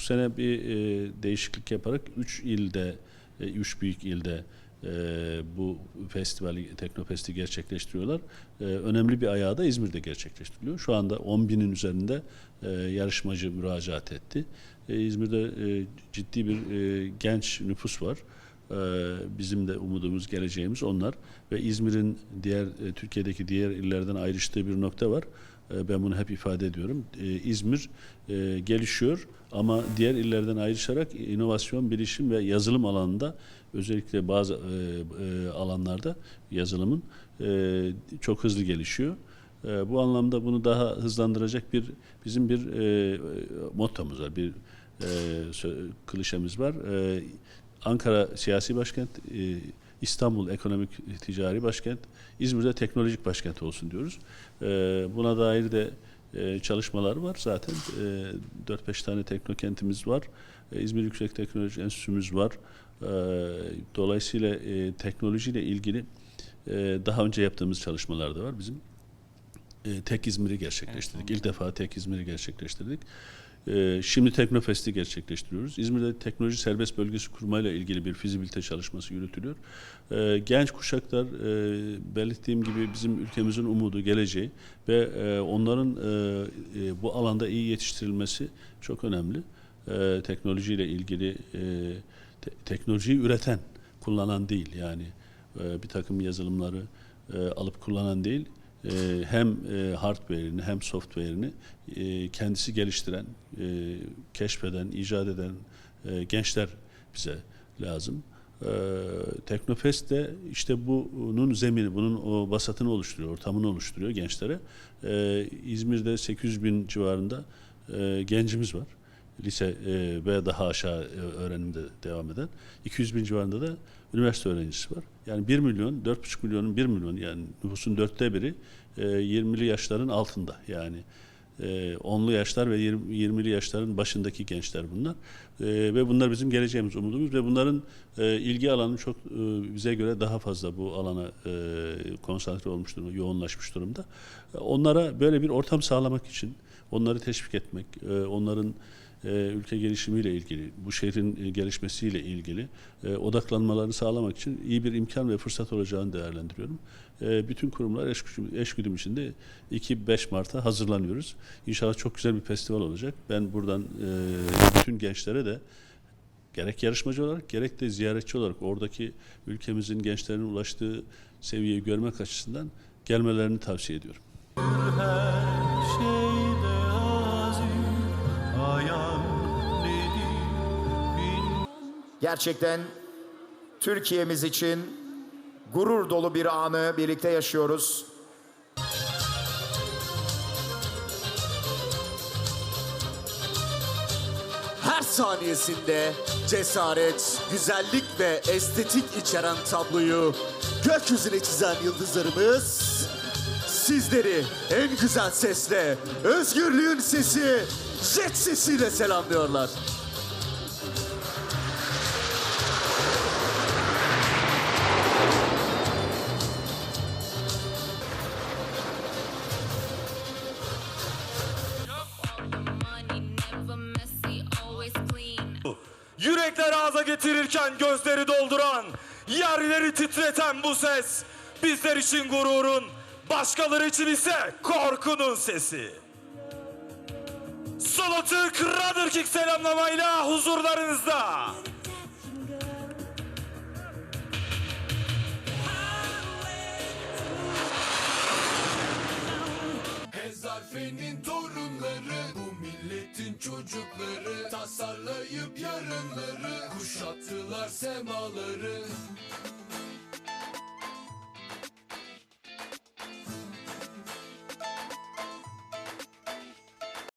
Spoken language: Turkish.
Bu sene bir e, değişiklik yaparak 3 ilde, 3 büyük ilde e, bu festivali, Teknofest'i gerçekleştiriyorlar. E, önemli bir ayağı da İzmir'de gerçekleştiriliyor. Şu anda 10 binin üzerinde e, yarışmacı müracaat etti. E, İzmir'de e, ciddi bir e, genç nüfus var. E, bizim de umudumuz, geleceğimiz onlar. Ve İzmir'in diğer e, Türkiye'deki diğer illerden ayrıştığı bir nokta var. E, Ben bunu hep ifade ediyorum. E, İzmir e, gelişiyor ama diğer illerden ayrışarak inovasyon, bilişim ve yazılım alanında özellikle bazı alanlarda yazılımın çok hızlı gelişiyor. Bu anlamda bunu daha hızlandıracak bir bizim bir mottomuz var, bir klişemiz var. Ankara siyasi başkent, İstanbul ekonomik ticari başkent, İzmir'de teknolojik başkent olsun diyoruz. E, Buna dair de e, çalışmalar var. Zaten e, 4-5 tane teknokentimiz var. E, İzmir Yüksek Teknoloji Enstitümüz var. E, Dolayısıyla e, teknolojiyle ilgili e, daha önce yaptığımız çalışmalar da var bizim. E, Tek İzmir'i gerçekleştirdik. İlk defa Tek İzmir'i gerçekleştirdik. E, Şimdi Teknofest'i gerçekleştiriyoruz. İzmir'de teknoloji serbest bölgesi kurmayla ilgili bir fizibilite çalışması yürütülüyor. E, Genç kuşaklar e, belirttiğim gibi bizim ülkemizin umudu, geleceği ve e, onların e, bu alanda iyi yetiştirilmesi çok önemli. Teknolojiyle ilgili e, te- teknolojiyi üreten, kullanan değil yani bir takım yazılımları alıp kullanan değil, hem e, hardware'ini hem software'ini e, kendisi geliştiren, e, keşfeden, icat eden e, gençler bize lazım. E, Teknofest de işte bunun zemini, bunun o vasatını oluşturuyor, ortamını oluşturuyor gençlere. E, İzmir'de 800 bin civarında e, gencimiz var lise e, ve daha aşağı e, öğrenimde devam eden 200 bin civarında da üniversite öğrencisi var. Yani 1 milyon, 4,5 milyonun 1 milyon yani nüfusun dörtte biri e, 20'li yaşların altında. Yani e, 10'lu yaşlar ve 20, 20'li yaşların başındaki gençler bunlar. E, ve bunlar bizim geleceğimiz, umudumuz ve bunların e, ilgi alanı çok e, bize göre daha fazla bu alana e, konsantre olmuş durumda, yoğunlaşmış durumda. E, Onlara böyle bir ortam sağlamak için, onları teşvik etmek, e, onların ülke gelişimiyle ilgili, bu şehrin e, gelişmesiyle ilgili e, odaklanmalarını sağlamak için iyi bir imkan ve fırsat olacağını değerlendiriyorum. E, bütün kurumlar eşgüdüm, eşgüdüm içinde 2-5 Mart'a hazırlanıyoruz. İnşallah çok güzel bir festival olacak. Ben buradan e, bütün gençlere de gerek yarışmacı olarak gerek de ziyaretçi olarak oradaki ülkemizin gençlerinin ulaştığı seviyeyi görmek açısından gelmelerini tavsiye ediyorum. her şeyde Gerçekten Türkiye'miz için gurur dolu bir anı birlikte yaşıyoruz. Her saniyesinde cesaret, güzellik ve estetik içeren tabloyu gökyüzüne çizen yıldızlarımız sizleri en güzel sesle, özgürlüğün sesi, jet sesiyle selamlıyorlar. Yürekler ağza getirirken gözleri dolduran, yerleri titreten bu ses bizler için gururun, başkaları için ise korkunun sesi. Solo Türk Radar selamlamayla huzurlarınızda. Hezarfenin torunları Bu milletin çocukları Tasarlayıp yarınları Kuşattılar semaları